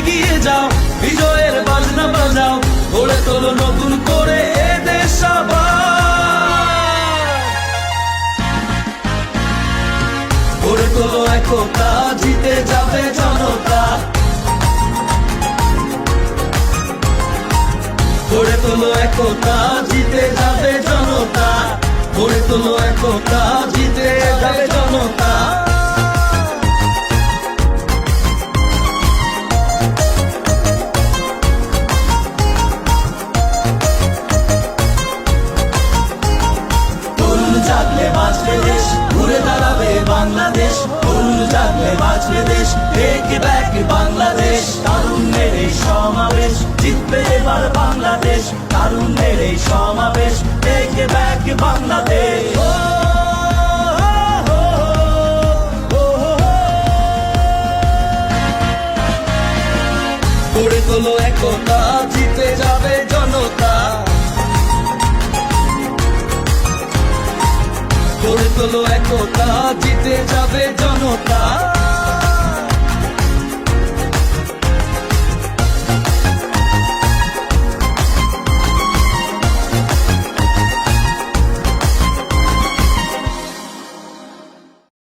এগিয়ে যাও, বিজয়ের বাজনা বাজাও, গড়ে তোলো নতুন করে এ দেশ গড়ে তোলো একতা, জিতে যাবে জনতা। গড়ে তোলো একতা, জিতে যাবে জনতা। গড়ে তোলো একতা বাংলাদেশ তরুণ জাগলে বাঁচবে দেশ টেকে ব্যাক বাংলাদেশ, তারুণ্যের এই সমাবেশ, জিতবে এবার বাংলাদেশ, তারুণ্যের এই সমাবেশ টেকে ব্যাক বাংলাদেশ। গড়ে তোলো একতা, জিতে যাবে জনতা গড়ে তোলো একতা জিতে যাবে জনতা।